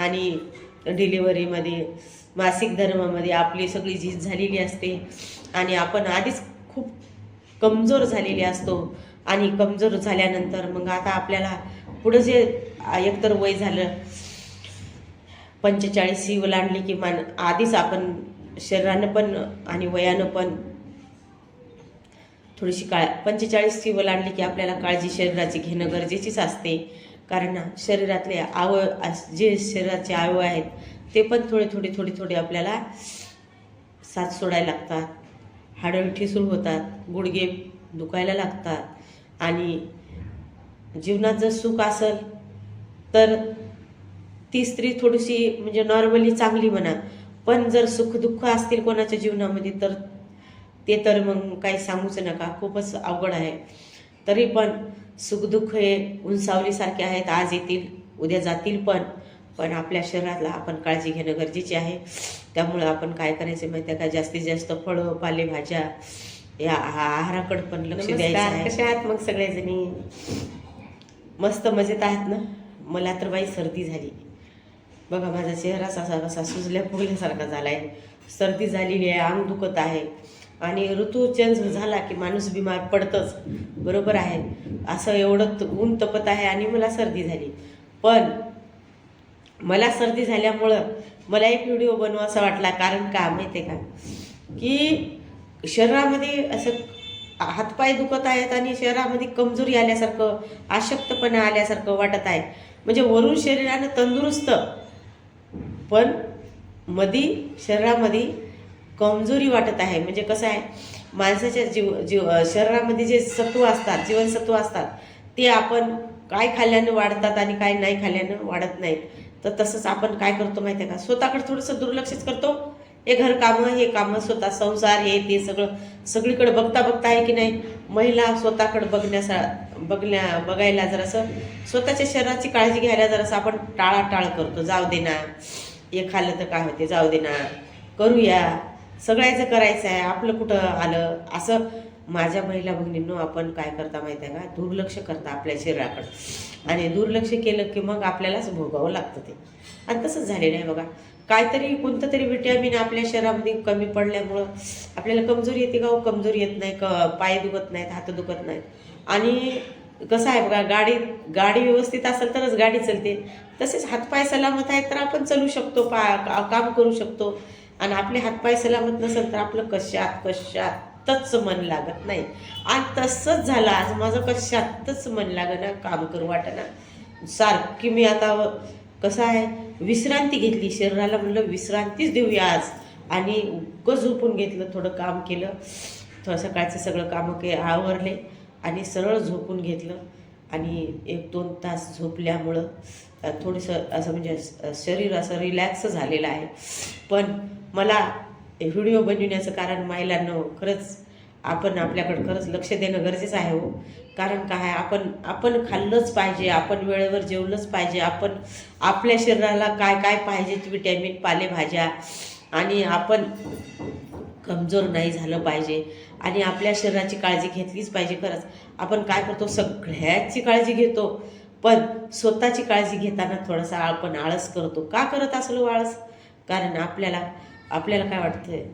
आणि डिलिव्हरीमध्ये मासिक धर्मामध्ये आपली सगळी झीज झालेली असते. आणि आपण आधीच खूप कमजोर झालेले असतो. आणि कमजोर झाल्यानंतर मग आता आपल्याला पुढं जे एकतर वय झालं पंचेचाळीस ही ओलांडली की मान आधीच आपण शरीरानं पण आणि वयानं पण थोडीशी काळ पंचेचाळीस ही ओलांडली की आपल्याला काळजी शरीराची घेणं गरजेचीच असते. कारण शरीरातले अवयव अस- जे शरीराचे अवयव आहेत ते पण थोडे थोडे थोडे थोडे आपल्याला साथ सोडायला लागतात. हाडं ठिसूळ होतात गुडघे दुखायला लागतात आणि जीवनात जर सुख असेल तर ती स्त्री थोडीशी म्हणजे नॉर्मली चांगली म्हणा. पण जर सुखदुःख असतील कोणाच्या जीवनामध्ये तर ते तर मग काही सांगूच नका. खूपच अवघड आहे. तरी पण सुखदुःख हे उंचावलीसारखे आहेत. आज येतील उद्या जातील पण पण आपल्या शरीराला आपण काळजी घेणं गरजेचे आहे. त्यामुळं आपण काय करायचं माहिती आहे का? जास्तीत जास्त फळं पालेभाज्या या आहाराकडे पण लक्ष द्यायचं आहे. कशा आहात मग सगळेजणी? मस्त मजेत आहेत ना? मला तर बाई सर्दी झाली. बघा माझा चेहरा असा कसा सुजल्या फुगल्यासारखा झाला आहे सर्दी झालेली आहे अंग दुखत आहे. आणि ऋतू चेंज झाला की माणूस बिमार पडतंच. बरोबर आहे. असं एवढं त- ऊन तपत आहे आणि मला सर्दी झाली. पण मला सर्दी झाल्यामुळं मला एक व्हिडिओ बनवासा वाटला. कारण का माहिती आहे का? की शरीरामध्ये असं हातपाय दुखत आहेत आणि शरीरामध्ये कमजोरी आल्यासारखं अशक्तपणा आल्यासारखं वाटत आहे. म्हणजे वरून शरीरानं तंदुरुस्त. पण मधी शरीरामध्ये कमजोरी वाटत आहे. म्हणजे कसं आहे? माणसाच्या जीव जीव शरीरामध्ये जे सत्व असतात जीवनसत्व असतात ते आपण काय खाल्ल्यानं वाढतात आणि काय नाही खाल्ल्यानं वाढत नाहीत. तर तसंच आपण काय करतो माहिती आहे का? स्वतःकडे थोडंसं दुर्लक्षच करतो. हे घर कामं हे कामं स्वतः संसार हे ते सगळं सगळीकडे बघता बघता आहे की नाही? महिला स्वतःकडे बघण्यासा बघण्या बघायला जरासं स्वतःच्या शरीराची काळजी घ्यायला जरासं आपण टाळाटाळ करतो. जाऊ दे ना. हे खाल्लं तर काय होते? जाऊ दे ना. करूया. सगळ्याचं करायचं आहे आपलं कुठं आलं? असं माझ्या महिला भगिनींनो आपण काय करता माहिती आहे का? दुर्लक्ष करता आपल्या शरीराकडं. आणि दुर्लक्ष केलं की मग आपल्यालाच भोगावं लागतं ते. आणि तसंच झालेलं आहे बघा. काहीतरी कोणतं तरी विटॅमिन आपल्या शरीरामध्ये कमी पडल्यामुळं आपल्याला कमजोरी येते का हो? कमजोरी येत नाही क पाय दुखत नाहीत हात दुखत नाहीत. आणि कसं आहे बघा गाडी गाडी व्यवस्थित असेल तरच गाडी चालते. तसेच हातपाय सलामत आहेत तर आपण चालू शकतो पा का- काम करू शकतो. आणि आपले हातपाय सलामत नसेल तर आपलं कशात कशातच मन लागत नाही. आणि तसंच झालं आज माझं कशातच मन लागना काम करू वाटणं. सारखी मी आता कसं आहे विश्रांती घेतली. शरीराला म्हणलं विश्रांतीच देऊया आज. आणि उगं झोपून घेतलं थोडं काम केलं. थोडं सकाळचं सगळं कामं के आवरले आणि सरळ झोपून घेतलं. आणि एक दोन तास झोपल्यामुळं थोडंसं असं म्हणजे शरीर असं रिलॅक्स झालेलं आहे. पण मला व्हिडिओ बनविण्याचं कारण महिलांनो खरंच आपण आपल्याकडं खरंच लक्ष देणं गरजेचं आहे हो. कारण काय आपण आपण खाल्लंच पाहिजे आपण वेळेवर जेवलंच पाहिजे आपण आपल्या शरीराला काय काय पाहिजे विटॅमिन पालेभाज्या आणि आपण कमजोर नाही झालं पाहिजे. आणि आपल्या शरीराची काळजी घेतलीच पाहिजे खरंच. आपण काय करतो सगळ्याची काळजी घेतो पण स्वतःची काळजी घेताना थोडासा आपण आळस करतो. का करत असलो हो आळस? कारण आपल्याला आपल्याला काय वाटतंय?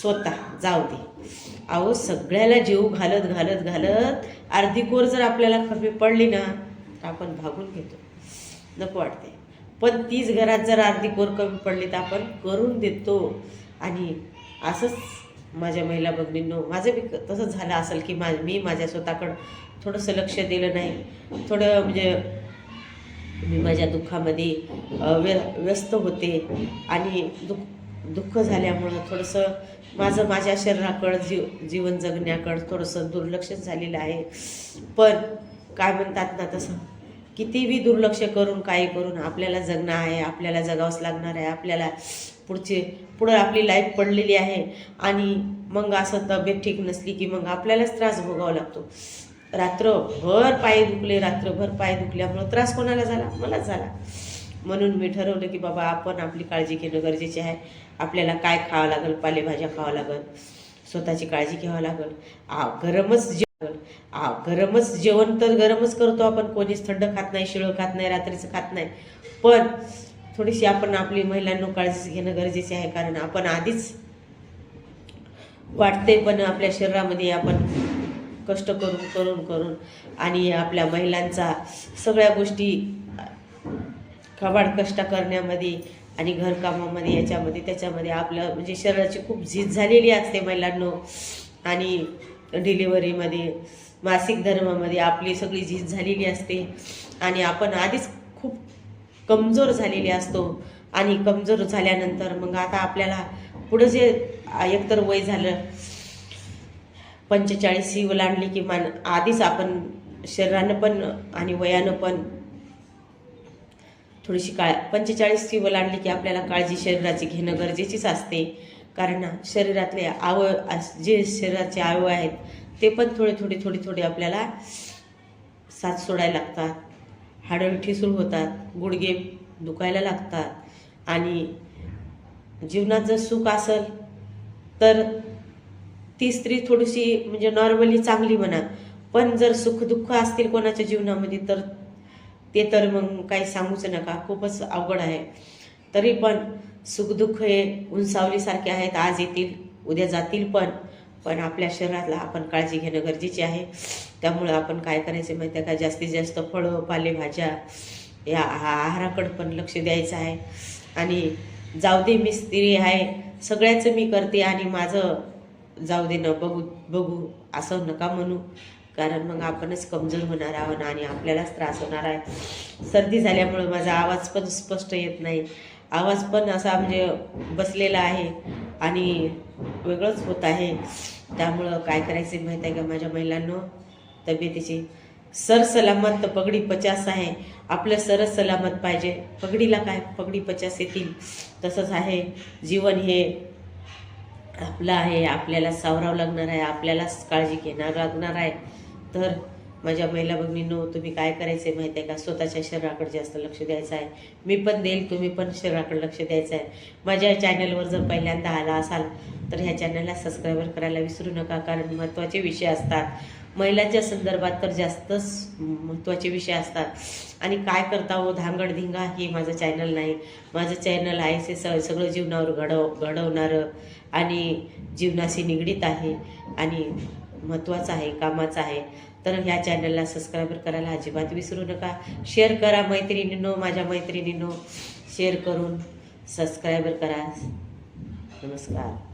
स्वतः जाऊ दे. अहो सगळ्याला जीव घालत घालत घालत अर्धी कोर जर आपल्याला कमी पडली ना तर आपण भागून घेतो. नको वाटते पण तीच घरात जर अर्धी कोर कमी पडली तर आपण करून देतो. आणि असंच माझ्या महिला भगिनींनो माझं बी क- तसंच झालं असेल की मा मी माझ्या स्वतःकडं थोडंसं लक्ष दिलं नाही. थोडं म्हणजे मी माझ्या दुःखामध्ये व्य व्यस्त होते. आणि दुःख दुःख झाल्यामुळं थोडंसं माझं माझ्या शरीराकडं जीव जीवन जगण्याकडं थोडंसं दुर्लक्षच झालेलं आहे. पण काय म्हणतात ना तसं कितीबी दुर्लक्ष करून काही करून आपल्याला जगणं आहे आपल्याला जगावंच लागणार आहे आपल्याला पुढचे पुढं आपली लाईफ पडलेली आहे. आणि मग असं तब्येत ठीक नसली की मग आपल्यालाच त्रास भोगावा लागतो. रात्रभर पाय दुखले रात्रभर पाय दुखल्यामुळं त्रास कोणाला झाला? मलाच झाला. म्हणून मी ठरवलं की बाबा आपण आपली काळजी घेणं गरजेचे आहे. आपल्याला काय खावं लागेल? पालेभाज्या खावं लागेल. स्वतःची काळजी घ्यावं लागेल. आ गरमच जेवण आ, गरमच जेवण तर गरमच करतो आपण. कोणीच थंड खात नाही शिळं खात नाही रात्रीचं खात नाही. पण थोडीशी आपण आपली महिलांना काळजी घेणं गरजेचे आहे. कारण आपण आधीच वाटते पण आपल्या शरीरामध्ये आपण कष्ट करून करून करून आणि आपल्या महिलांचा सगळ्या गोष्टी कबाड कष्ट करण्यामध्ये आणि घरकामामध्ये याच्यामध्ये त्याच्यामध्ये आपलं म्हणजे शरीराची खूप झीज झालेली असते महिलांनो. आणि डिलिव्हरीमध्ये मासिक धर्मामध्ये आपली सगळी झीज झालेली असते. आणि आपण आधीच खूप कमजोर झालेले असतो. आणि कमजोर झाल्यानंतर मग आता आपल्याला पुढं जे एकतर वय झालं पंचेचाळीस ही ओलांडली की मान आधीच आपण शरीरानं पण आणि वयानं पण थोडीशी काळ पंचेचाळीस ही ओलांडली की आपल्याला काळजी शरीराची घेणं गरजेचीच असते. कारण शरीरातले आव अस- जे शरीराचे आवय आहेत ते पण थोडे थोडे थोडे थोडे आपल्याला साथ सोडायला लागतात. हाडं ठिसूळ होतात गुडघे दुखायला लागतात आणि जीवनात जर सुख असेल तर ती स्त्री थोडीशी म्हणजे नॉर्मली चांगली म्हणा. पण जर सुखदुःख असतील कोणाच्या जीवनामध्ये तर ते तर मग काही सांगूच नका. खूपच अवघड आहे. तरी पण सुखदुःख हे उंचावलीसारखे आहेत. आज येतील उद्या जातील पण. पण आपल्या शरीराला आपण काळजी घेणं गरजेचे आहे. त्यामुळं आपण काय करायचं माहिती आहे का? जास्तीत जास्त फळं पालेभाज्या या आ- आहाराकडं पण लक्ष द्यायचं आहे. आणि जाऊ दे मी स्त्री आहे. सगळ्याचं मी करते आणि माझं जाऊ दे ना बघू बघू असं नका म्हणू. कारण मग आपणच कमजोर होणार आहोत आणि आपल्यालाच त्रास होणार आहे. सर्दी झाल्यामुळे माझा आवाज पण स्पष्ट येत नाही. आवाज पण असा म्हणजे बसलेला आहे आणि वेगळंच होत आहे. त्यामुळं काय करायचं माहीत आहे का माझ्या महिलांनो? तब्येतीची. सरसलामत तर पगडी पचास आहे. आपलं सरस सलामत पाहिजे. पगडीला काय? पगडी पचास येतील. तसंच आहे. जीवन हे आपलं आहे आपल्याला सावरावं लागणार आहे आपल्यालाच काळजी घेणार लागणार आहे. तर माझ्या महिला भगिनींनो तुम्ही काय करायचं आहे माहिती आहे का? स्वतःच्या शरीराकडे जास्त लक्ष द्यायचं आहे. मी पण देईल तुम्ही पण शरीराकडे लक्ष द्यायचं आहे. माझ्या चॅनलवर जर पहिल्यांदा आला असाल तर ह्या चॅनलला सबस्क्राईबर करायला विसरू नका कारण महत्त्वाचे विषय असतात. महिलांच्या संदर्भात तर जास्तच महत्त्वाचे विषय असतात. आणि काय करता हो धांगडधिंगा हे माझं चॅनल नाही. माझं चॅनल आहे ते स सगळं जीवनावर घडव घडवणारं आणि जीवनाशी निगडीत आहे. आणि महत्त्वाचं आहे कामाचं आहे तर ह्या चॅनलला सबस्क्राईबर करायला अजिबात विसरू नका. शेअर करा मैत्रिणींनो माझ्या मैत्रिणींनो. शेअर करून सबस्क्रायबर करा. नमस्कार.